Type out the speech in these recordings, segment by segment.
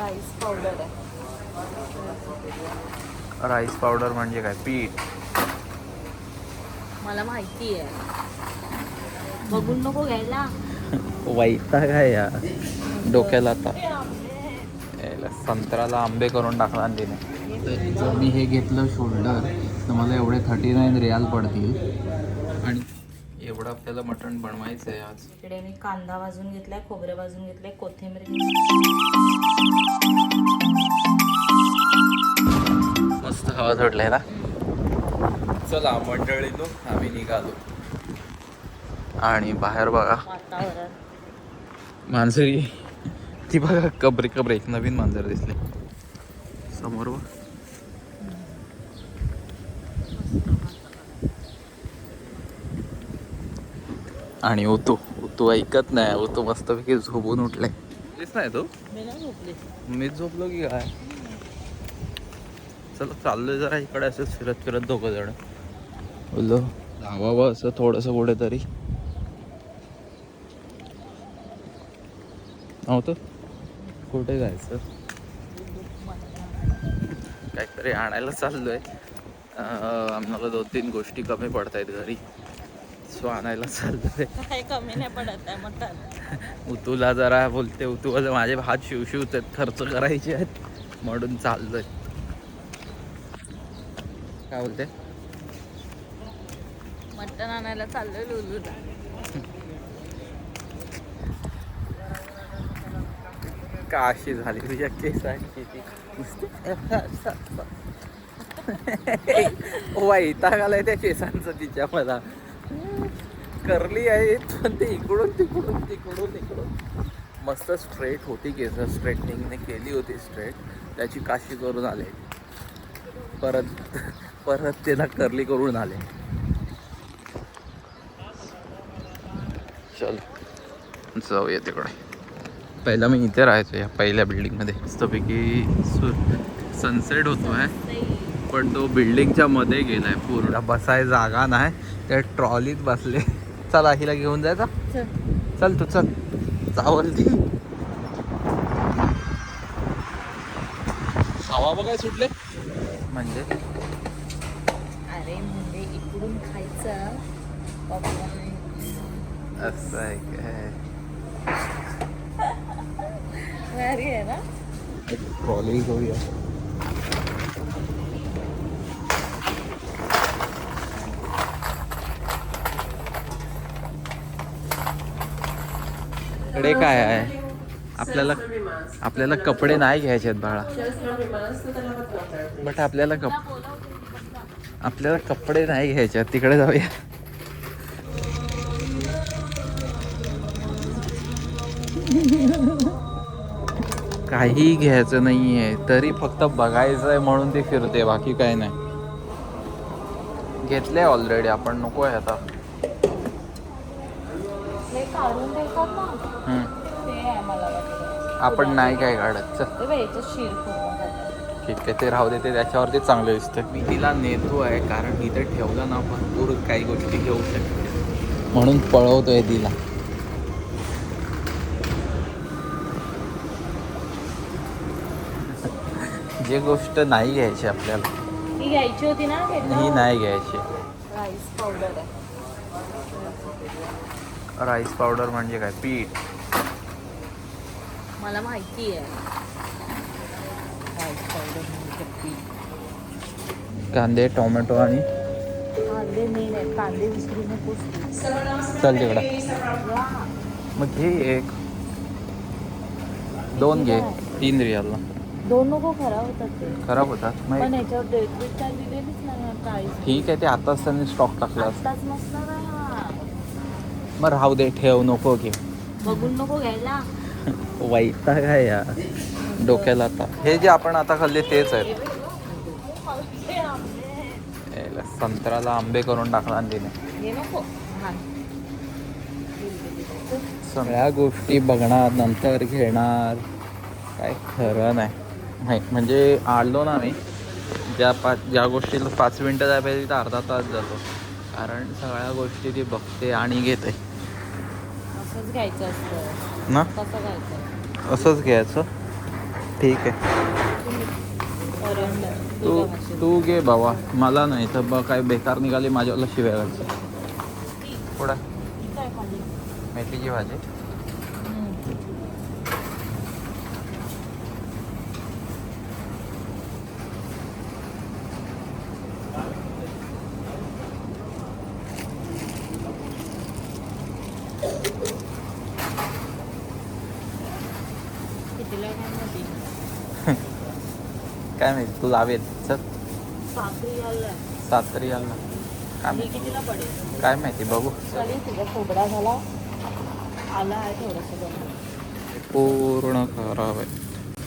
Rice powder आहे. Rice powder म्हणजे काय? पीठ. मला माहिती आहे. बघून नको घ्यायला. वैता काय या डोक्याला आता. याला संत्र्याला आंबे करून टाकला आणि तिने जर मी हे घेतलं शोल्डर तर मला एवढे थर्टी नाईन रियाल पडतील. आपल्याला मटण बनवायचं आहे आज. इकडे मी कांदा भाजून घेतलाय खोबरे भाजून घेतलंय कोथिंबीर मस्त हवा सुटलाय ना? चला मंडळीनो आम्ही निघालो. आणि बाहेर बघा. मांजरी. ती बघा कबरे कबरे एक नवीन मांजर दिसले. समोर बघ. आणि ओतू ओतू ऐकत नाही ओतू मस्तपैकी झोपून उठलाय. तेच नाही तो? मी झोपले. मी झोपलो की काय? चला चाललोय जरा इकडे असं फिरत फिरत दोघं जण. बोललो धावावं असं थोडंसं कुठेतरी. नव्हतं? कुठे जायचं? काहीतरी आणायला चाललोय. अं, आम्हाला दोन तीन गोष्टी कमी पडत आहेत घरी. सो आणायला चाललोय. काय कमी नाही पडत आहे मटण. उतूला जरा बोलते उतू माझे हात शिवशिवत आहेत खर्च करायचे आहेत म्हणून चाललोय. काय बोलते? मटण आणायला चाललोय लुलूला. का अशी झाली तुझ्या केसांची ती. नुसती वैताग आलाय त्या केसांचं तिच्या मला. करली आहे पण ते इकडून तिकडून तिकडून इकडून मस्त स्ट्रेट होती केस स्ट्रेटनिंगने केली होती स्ट्रेट त्याची काशी करून आले. परत परत त्याला करली करून आले. चल जाऊया तिकडे. पहिला मी इथे राहायचो या पहिल्या बिल्डिंगमध्ये मस्तपैकी सनसेट होतो आहे पण तो बिल्डिंगच्या मध्ये गेलाय पूर्ण. बसाय जागा नाही. त्या ट्रॉलीत बसले. चला हिला घेऊन जायचा. चल. तू चल. चावल ती हवा बघाय सुटले. म्हणजे? अरे म्हणजे इकडून खायचं. असं आहे काय? भारी आहे ना? ट्रॉली घेऊया. इकडे काय आहे? आपल्याला आपल्याला कपडे नाही घ्यायचे आहेत बाळा. बट आपल्याला कप आपल्याला कपडे नाही घ्यायचे आहेत. तिकडे जाऊया. काही घ्यायचं नाहीये. तरी फक्त बघायचं आहे म्हणून ती फिरते बाकी काही नाही. घेतले ऑलरेडी आपण नको आहे आता. काढून देतात ना. हम्म. ते आहे मला वाटतं. आपण नाही काय काढत. चल. ते बाई याच्यात शिर पूर्ण करतात. ठीक आहे ते राहू दे ते त्याच्यावरती चांगलं दिसतं मी तिला नेतो आहे कारण इथे ठेवलं ना भरपूर काही गोष्टी घेऊ शकते. म्हणून पळवतोय तिला. जे गोष्ट नाही घ्यायची आपल्याला. ही घ्यायची होती ना ही नाही घ्यायची. राईस पावडर आहे. राईस पावडर म्हणजे काय? पीठ. मला माहिती आहे. राईस पावडर म्हणजे पीठ. कांदे टोमॅटो आणि कांदे मेन आहेत. कांदे विसरू नकोस. तू. चल तिकडं. मग घे एक. दोन घे. तीन रियालला दोन नको खराब होतात ते. खराब होतात. पण काय दिलेलीच नाही. ठीक आहे ते आताच त्यांनी स्टॉक टाकला. नसणार हा मग राहू दे ठेव नको घे बघून नको घ्यायला. वैता काय या डोक्याला आता. हे जे आपण आता खाल्ले तेच आहेत. याला संत्र्याला आंबे करून टाकला आणि तिने. सगळ्या गोष्टी बघणार नंतर घेणार. काय खरं नाही. नाही म्हणजे आलो ना मी ज्या पाच ज्या गोष्टीला पाच मिनटं जाय पाहिजे तिथं अर्धा तास जातो. कारण सगळ्या गोष्टी ती बघते आणि घेते. असंच घ्यायचं असतं. ना? कसं घ्यायचं. असंच घ्यायचं? ठीक आहे. तू. तू घे बाबा. मला नाही तर बघ काय बेकार निघाली माझ्यावाला शिव्या घालचं खाल्ली? मेथीची भाजी हम्म. कितीला काय माहिती? काय माहिती तू लावेल चल. साखरी आलाय. सात तरी आला काय हे माहिती? कितीला पडेल? काय माहिती बघू. चालेल तुझा खोबरा झाला. आला आहे थोडंसं पूर्ण खराब आहे.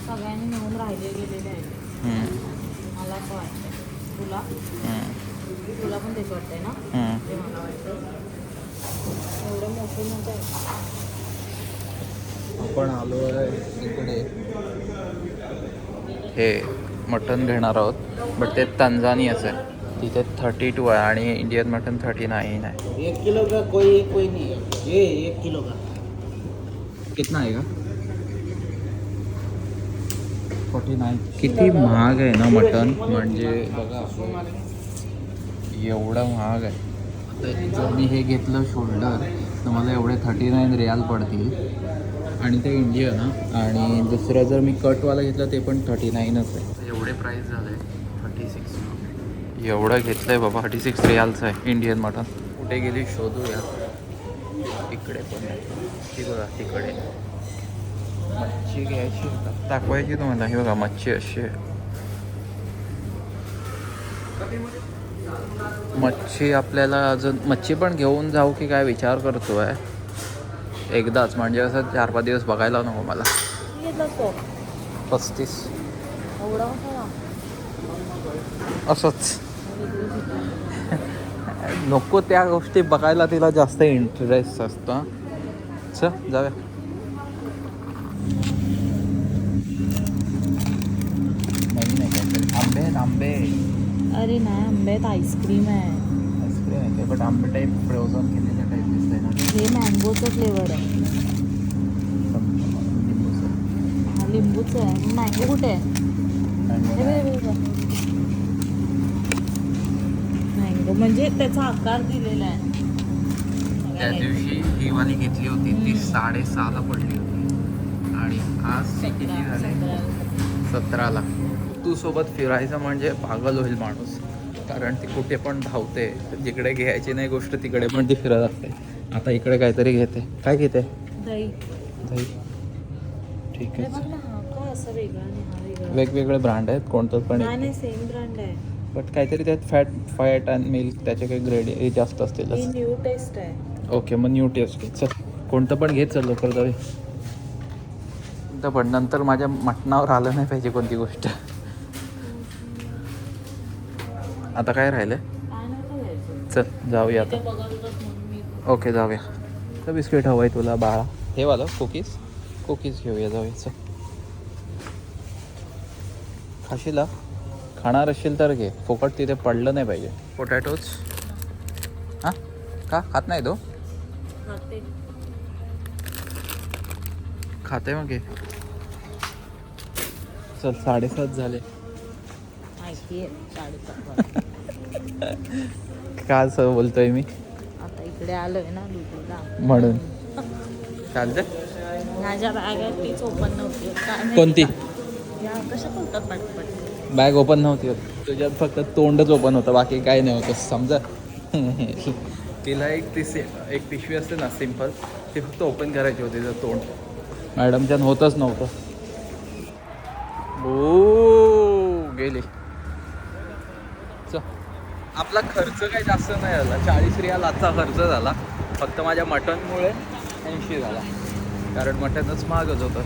सगळ्यांनी मिळून राहिले गेलेले आहेत. हम्म, मला असं वाटतं तुला? तुला पण तेच वाटतंय ना? हम्म. ते मला वाटतं एवढं मोठं मोठं आहे आपण आलो आहे इकडे. हे. मटन घेणार आहोत. बट ते तंजानियाचं आहे. तिथे थर्टी टू आहे आणि इंडियन मटन थर्टी नाईन आहे. एक किलो का कोई कोई नहीं है? ये एक किलो का। कितना आहे का? फोर्टी नाईन किती महाग आहे ना मटन? म्हणजे बघा एवढं महाग आहे. जर मी हे घेतलं शोल्डर तर मला एवढे थर्टी नाईन रियाल पडतील. आणि ते इंडियन ना? आणि दुसरं जर मी कटवाला घेतलं ते पण थर्टी नाईनच आहे. एवढे प्राईस झाले थर्टी सिक्स एवढं घेतलं आहे बाबा. थर्टी सिक्स रियालचं आहे इंडियन मटन कुठे गेली शोधूया. इकडे पण आहे. ती बघा तिकडे. मच्छी घ्यायची? दाखवायची तुम्हाला. ही बघा मच्छी अशी आहे. मच्छी आपल्याला अजून मच्छी पण घेऊन जाऊ की काय विचार करतो आहे एकदाच म्हणजे असं चार पाच दिवस बघायला नको मला. पस्तीस. असंच. नको त्या गोष्टी बघायला तिला जास्त इंटरेस्ट असतो. आहे काहीतरी आंबे आंबे. अरे नाही आंब्यात आईस्क्रीम आहे. आईस्क्रीम आहे ते बट आंबे टाईप फ्रोझन केलेल्या टाईप दिसतंय ना. हे मँगोचं फ्लेवर आहे. लिंबूचं आहे. मँगो कुठे आहे? मँगो म्हणजे त्याचा आकार दिलेला आहे. त्या दिवशी ही वाली घेतली होती ती साडेसहाला पडली होती. आणि आज किती झाली? सतराला. तू सोबत फिरायचं म्हणजे पागल होईल माणूस. कारण ती कुठे पण धावते जिकडे घ्यायची नाही गोष्ट तिकडे पण ती फिरत असते. आता इकडे काहीतरी घेते. काय घेते? दही. दही. ठीक आहे बघ ना हा काय असं वेगळा आणि हा वेगळा वेगवेगळे ब्रँड आहेत कोणतं पण नाही नाही सेम ब्रँड आहे. बट काहीतरी त्यात फॅट फॅट अँड मिल्क त्याचे काही ग्रेड जास्त ही असतील न्यू टेस्ट आहे. ओके मग न्यू टेस्ट घे चल कोणतं पण घे चल लवकर जावे तर पण नंतर माझ्या मटणावर आलं नाही पाहिजे कोणती गोष्ट. आता काय राहिलं काय नव्हतं घ्यायचं चल जाऊया ते आता. बघत होतच म्हणून मी ओके जाऊया. तर बिस्किट हवं आहे तुला बाळा. हे वालं कुकीज कुकीज घेऊया जाऊया. चल. खाशीला खाणार असशील तर घे. फुकट तिथे पडलं नाही पाहिजे. पोटॅटोज हां? का? खात नाही तो? खाते. मग घे. चल साडेसात झाले. माहिती आहे साडेसात का असं बोलतोय मी? आता इकडे आलोय ना म्हणून. चालतंय. माझ्या बॅगेत तीच ओपन नव्हती. कोणती? बॅग ओपन नव्हती होत. तुझ्यात फक्त तोंडच ओपन होतं बाकी काय नाही होतं समजा. तिला एक ती से एक पिशवी असते ना सिंपल ती फक्त ओपन करायची होती तिचं तोंड. मॅडमच्यान होतच नव्हतं. ओ गेली. चल. आपला खर्च काही जास्त नाही झाला. चाळीस रियाल आजचा खर्च झाला. फक्त माझ्या मटनमुळे ऐंशी झाला. कारण मटनच महागच होतं.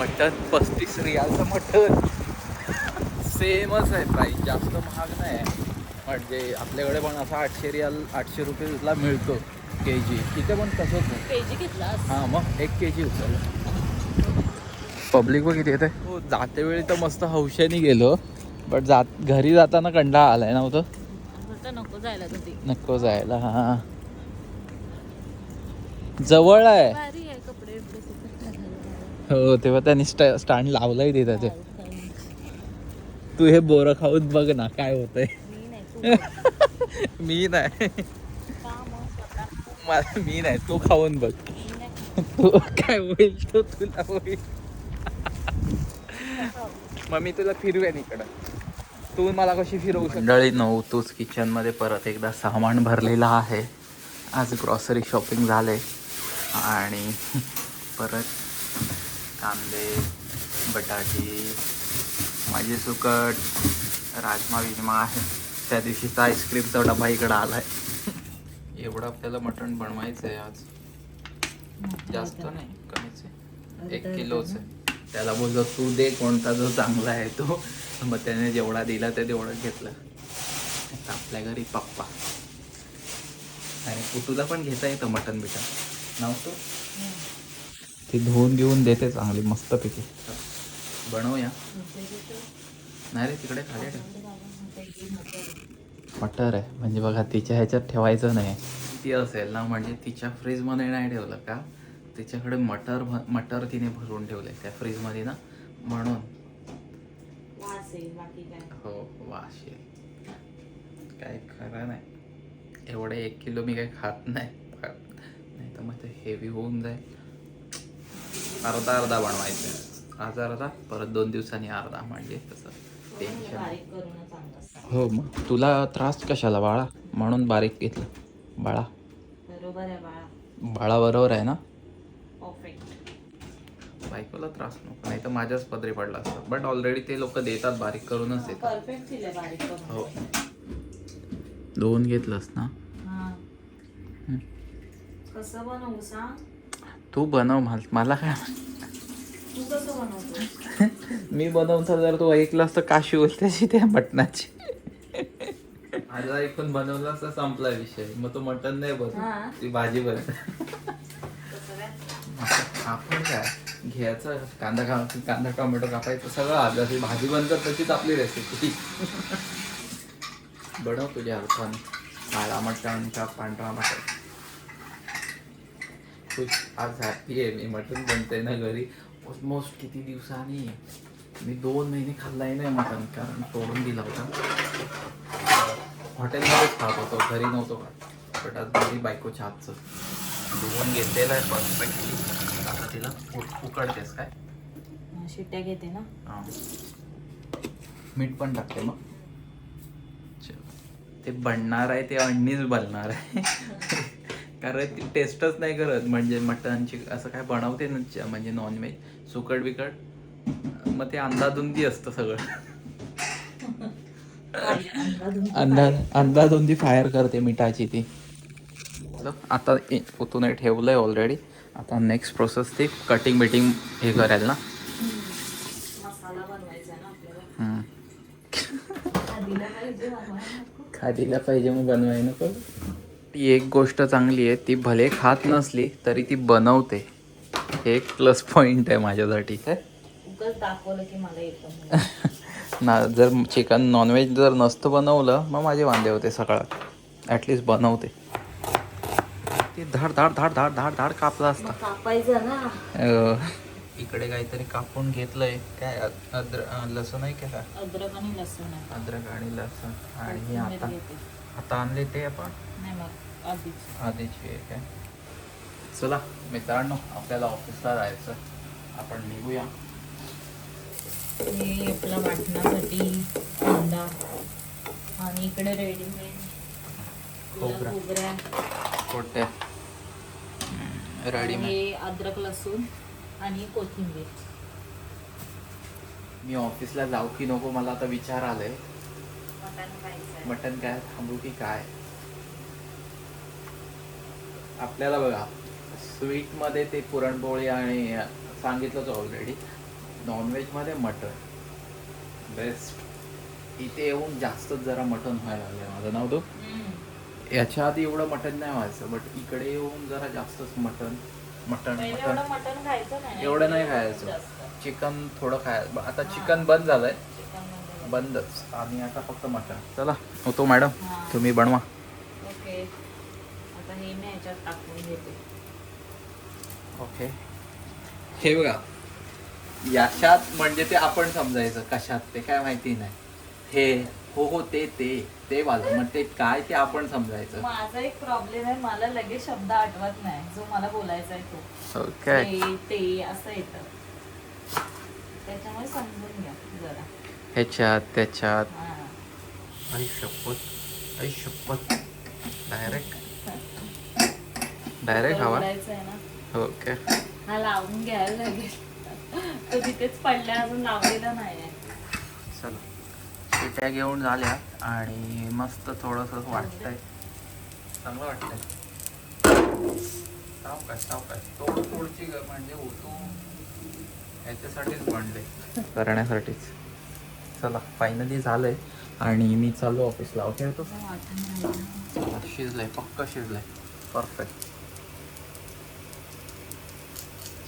मटन पस्तीस रियालचं मटन सेमच आहे प्राईस जास्त महाग नाही आहे. म्हणजे आपल्याकडे पण असा आठशे रियाल आठशे रुपयेला मिळतो के जी तिथे पण तसंच आहे. पेजी घेतलास हां मग एक के जी उचललं पब्लिक बघ किती येते हो जाते वेळी तर मस्त हौशेने गेलो. बट जात घरी जाताना कंटाळा आलाय नव्हतं म्हटलं नको जायला नको जायला हां जवळ आहे भारी आहे कपडे बिपडे सगळे. हो तेव्हा त्यांनी स्टॅ स्टँड लावलंय तिथं ते. तू हे बोरं खाऊन बघ ना काय होतंय. मी नाही. मी नाही मला मी नाही. तू खाऊन बघ. तू काय होईल तो तुला होईल. मग मी तुला फिरवेन इकडं. तू मला कशी फिरवू मंडळी नऊ तूच किचनमध्ये परत एकदा सामान भरलेलं आहे. आज ग्रॉसरी शॉपिंग झाले आणि परत कांदे बटाटी माझी सुकट राजमा विजमा आहे त्या दिवशीचा आईस्क्रीमचा डबा इकडं आलाय. एवढं आपल्याला मटण बनवायचं आहे आज. जास्त नाही कमीच आहे. एक किलोच आहे. त्याला बोललो तू दे कोणता जो चांगला आहे तो. मग त्याने जेवढा दिला ते तेवढं घेतलं. आता आपल्या घरी पप्पा. आणि कुटूला पण घेता येतं मटन बिटन नव्हतं ती धुवून घेऊन देते चांगली मस्त पैकी बनवूया. नाही रे तिकडे खाली ठेव मटर आहे. म्हणजे बघा तिच्या ह्याच्यात ठेवायचं नाही. ती असेल ना म्हणजे तिच्या फ्रीजमध्ये नाही ठेवलं का? तिच्याकडे मटर भ- मटर तिने भरून ठेवले त्या फ्रीजमध्ये ना. म्हणून. हो वास येईल. काय खरं नाही. एवढे एक किलो मी काही खात नाही. नाही तर मग ते हेवी होऊन जाईल. अर्धा अर्धा बनवायचं आज अर्धा परत दोन दिवसांनी अर्धा म्हणजे तसं. टेन्शन असतात हो मग. तुला त्रास कशाला बाळा? म्हणून बारीक घेतलं. बाळा. बरोबर आहे बाळा. बाळा बरोबर आहे ना? बायकोला त्रास नको. नाही तर माझ्याच पदरी पडला असतं. बट ऑलरेडी ते लोक देतात बारीक करूनच देतात. बारीक करून. हो. दोन घेतलंस ना? हा. हं. कसं बनवू सांग? तू बनव मला मला काय तू कसं बनवतो मी बनवता जर तू ऐकलास तर काशी बोलते त्या मटणाची. माझा ऐकून बनवलास तर संपला विषय. मग तो मटण नाही. बनव ती भाजी बन आपण काय? घ्यायचं. कांदा का कांदा टोमॅटो कापायचं सगळं आलं. ती भाजी बनतात तशीच आपली रेसिपी बनव तुझ्या अर्थाने काळा मटण का पांढरा मटण? खुश. आज हॅपी आहे. मी मटण बनते ना घरी. ऑलमोस्ट किती दिवसांनी? मी दोन महिने खाल्लाय नाही मटण कारण सोडून दिला होता. हॉटेलमध्येच खात होतो. घरी नव्हतो खात. बट आज घरी बायकोच्या हातचं. धुवून घेतलेलं आहे परफेक्टली आता तिला उक- उकडतेस काय? शिट्ट्या घेते ना. हां. मीठ पण टाकते मग. चलो. ते बनणार आहे ते अण्णीच बनणार आहे. कारण ती टेस्टच नाही करत. म्हणजे मटनची असं काय बनवते ना च- म्हणजे नॉनव्हेज सुकट बिकट मग ते अंदाधुंदी असतं सगळं. अंदाज अंदाधुंदी फायर करते. मिठाची ती. आता ओतून ठेवलंय ऑलरेडी आता नेक्स्ट प्रोसेस ती कटिंग बिटिंग हे करेल ना. मसाला बनवायचा आहे ना आपल्याला. हम्म. आधीला पाहिजे बनवायला. खादीला पाहिजे मग बनवाय नको. ती एक गोष्ट चांगली आहे ती भले खात नसली तरी ती बनवते. हे एक प्लस पॉइंट आहे माझ्यासाठी. काय ना जर चिकन नॉनव्हेज जर नसतं बनवलं मग माझे वांदे होते सकाळात. ॲटलिस्ट बनवते. ती धाड धाड धाड धाड धाड धाड कापला असता. इकडे काहीतरी कापून घेतलंय. काय लसूण आहे का अद्रक आणि लसूण अद्रक आणि लसूण. आणि आता. आता आणले ते आपण? नाही मग आधीच. आधीची आहे. काय चला मित्रांनो आपल्याला ऑफिसला जायचं आपण निघूया. हे आपला वाटण्यासाठी कांदा आणि इकडे रेडीमेड खोबरं. खोबऱ्या आणि रेडीमेड हे अद्रक लसूण आणि कोथिंबीर. मी ऑफिसला जाऊ की नको मला आता विचार आलाय. मटण खायचं मटन काय थांबू की काय? आपल्याला बघा स्वीटमध्ये ते पुरणपोळी आणि सांगितलंच ऑलरेडी नॉनव्हेजमध्ये मटन बेस्ट इथे येऊन जास्तच जरा मटन व्हायला लागलं माझं. नाव तो याच्या आधी एवढं मटन नाही व्हायचं बट इकडे येऊन जरा जास्तच मटन मटन पहिले मटन एवढं मटण. खायचं नाही. एवढं नाही खायचं. चिकन थोडं खायचं. आता चिकन बंद झालंय. बंदच. आणि आता फक्त मटन चला होतो मॅडम. तुम्ही बनवा. हे मी ह्याच्यात टाकून घेते. ओके हे बघा. याशात म्हणजे ते आपण समजायचं कशात ते काय माहिती नाही. हे हो हो ते ते ते वाजव मग ते काय ते आपण समजायचं. माझा एक प्रॉब्लेम आहे मला लगेच शब्द आठवत नाही. जो मला बोलायचा आहे तो. ओके ते ते असं येतं. त्याच्यामुळे समजून घ्या जरा. ह्याच्यात त्याच्यात. हा. आई शपथ. आई शपथ. डायरेक्ट डायरेक्ट हवा? बोलायचं आहे ना. ओके. हा लावून घ्यायला लागेल. तो तिथेच पडल्या अजून लावलेला नाही चला. शिट्या घेऊन झाल्या आणि मस्त थोडंसं वाटतंय. चांगलं वाटतंय. सावकाश सावकाश. तोड तोडची ग- म्हणजे होतो याच्यासाठीच बनले. करण्यासाठीच. चला फायनली झालंय. आणि मी चाललो ऑफिसला ओके? तो असं वाटून राहिलं. शिजलंय पक्क शिजलंय. परफेक्ट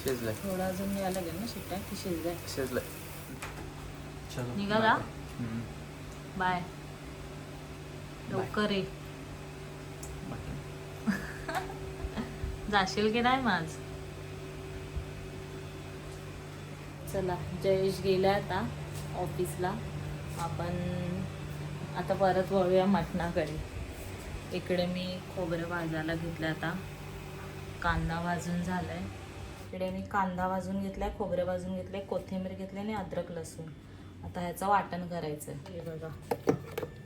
शिजलंय. थोडं अजून यायला लागेल ना शिट्ट्या की शिजलंय? शिजलंय. चलो निघाला? बाय लवकर ये. जाशील की नाही माझ चला जयेश गेला आता ऑफिसला. आपण आता परत वळूया मटणाकडे. इकडे मी खोबरं भाजायला घेतलं आता. कांदा भाजून आहे इकडे मी कांदा भाजून आहे खोबरं भाजून आहे कोथिंबीर घेतली आणि अद्रक लसूण. आता ह्याचं वाटण करायचं आहे हे बघा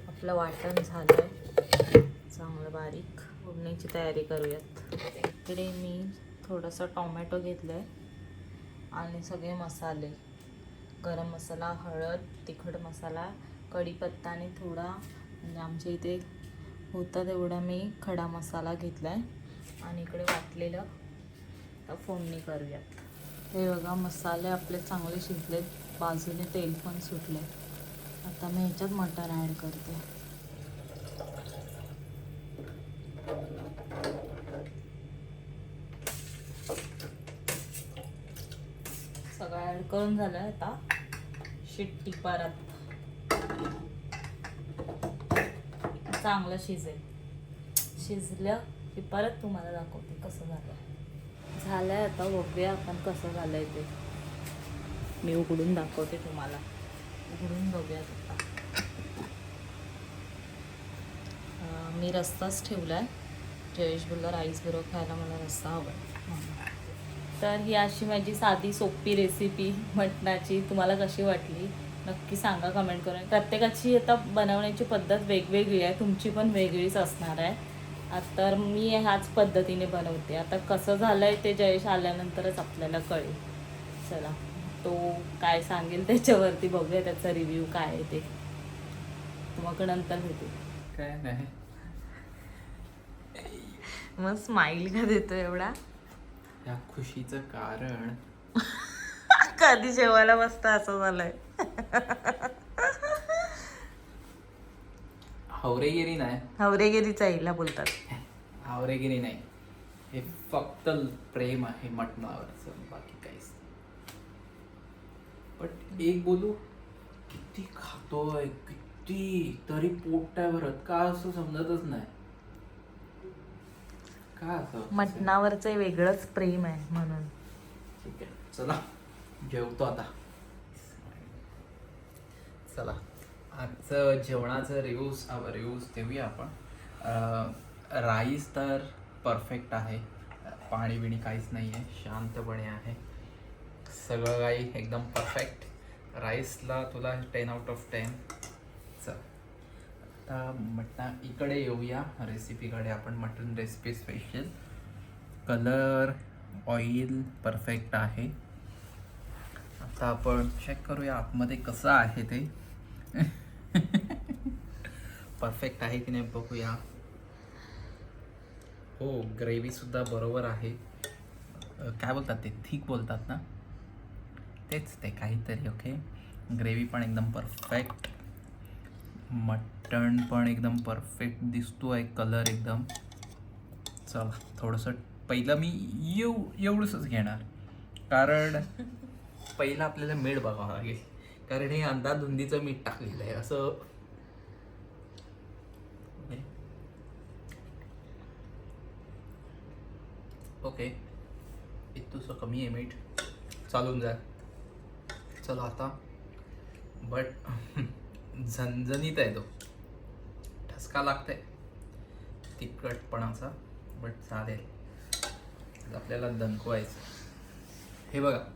आपलं वाटण झालं आहे चांगलं बारीक फोडणीची तयारी करूयात. इकडे मी थोडंसं टोमॅटो आहे आणि सगळे मसाले. गरम मसाला हळद तिखट मसाला कढीपत्ता आणि थोडा म्हणजे आमच्या इथे होता तेवढा मी खडा मसाला घेतला आहे आणि इकडे वाटलेलं फोडणी करूयात. हे बघा मसाले आपले चांगले शिजलेत. बाजूने तेल पण सुटले आता मी ह्याच्यात मटण ॲड करते. सगळं ॲड करून झालं आता. शिट्टी परत. चांगलं शिजेल. शिजलं की परत तुम्हाला दाखवते कसं झालं. झालंय आता बघूया आपण कसं झालंय ते. मी उघडून दाखवते तुम्हाला. उघडून बघूया आता. मी रस्ताच ठेवलाय. जयेश बोलला राईस बरोबर खायला मला रस्ता हवा तर ही अशी माझी साधी सोपी रेसिपी मटणाची तुम्हाला कशी वाटली? नक्की सांगा कमेंट करून. प्रत्येकाची आता बनवण्याची पद्धत वेगवेगळी आहे. तुमची पण वेगळीच असणार आहे. तर मी ह्याच पद्धतीने बनवते. आता कसं झालंय ते जयेश आल्यानंतरच आपल्याला कळेल. चला तो काय सांगेल त्याच्यावरती बघूया त्याचा रिव्ह्यू काय आहे ते. मग नंतर भेटू. काय नाही. मग स्माईल का देतो एवढा? या खुशीचं कारण. कधी जेवायला बसता असं झालंय. हावरेगिरी नाही. हवरेगिरीचा हिला बोलतात. हावरेगिरी नाही. हे फक्त प्रेम आहे मटणावरचं बाकी काहीच पण एक बोलू किती खातोय किती तरी पोट नाही भरत का असं समजतच नाही. का असं? मटणावरचं वेगळंच प्रेम आहे म्हणून. ठीक आहे चला जेवतो आता. चला. आजचं जेवणाचं रिव्ह्यूज रिव्ह्यूज देऊया आपण. राईस तर परफेक्ट आहे. पाणी बिणी काहीच नाही आहे शांतपणे आहे. सगळं काही एकदम परफेक्ट. राईसला तुला टेन आउट ऑफ टेन चल. आता मटण इकडे येऊया. रेसिपीकडे आपण mutton recipe special colour oil perfect आहे. आता आपण चेक करूया आतमध्ये कसं आहे ते. परफेक्ट आहे की नाही बघूया. हो ग्रेव्ही सुद्धा बरोबर आहे. काय बोलतात ते? थिक बोलतात ना? तेच ते काहीतरी ओके ग्रेव्ही पण एकदम परफेक्ट मटण पण एकदम परफेक्ट दिसतो आहे कलर एकदम. चला थोडंसं पहिलं मी येऊ एवढंच घेणार. कारण पहिलं आपल्याला मीठ बघावं लागेल. कारण हे अंधाधुंदीचं मीठ टाकलेलं आहे असं. ओके इथूसं कमी आहे मीठ. चालून जा चला आता. बट झणझणीत आहे तो. ठसका लागतंय. तिखटपणाचा. बट चालेल. आपल्याला दणकवायचं. हे बघा.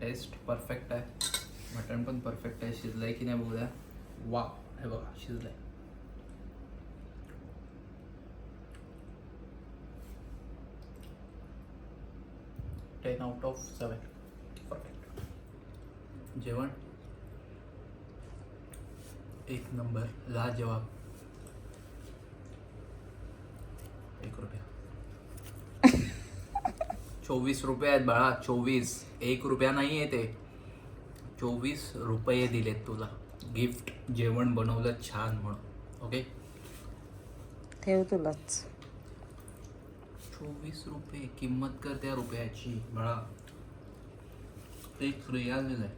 टेस्ट परफेक्ट आहे मटण पण परफेक्ट आहे शिजलंय की नाही बघूया वा हे बघा ten out of seven perfect जेवण? एक नंबर लाजवाब. एक रुपया. चोवीस रुपये आहेत बाळा चोवीस. एक रुपया नाही आहे ते. चोवीस रुपये दिलेत तुला. गिफ्ट जेवण बनवलं छान म्हणून. ओके ठेव तुलाच. चोवीस रुपये. किंमत कर त्या रुपयाची बाळा. एक रियाल दिलाय.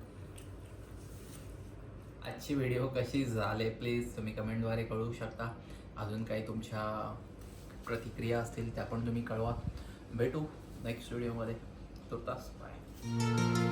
आजची व्हिडिओ कशी झाले प्लीज तुम्ही कमेंटद्वारे कळवू शकता. अजून काही तुमच्या प्रतिक्रिया असतील त्या पण तुम्ही कळवा. भेटू. नेक्स्ट व्हिडिओमध्ये तो तास. बाय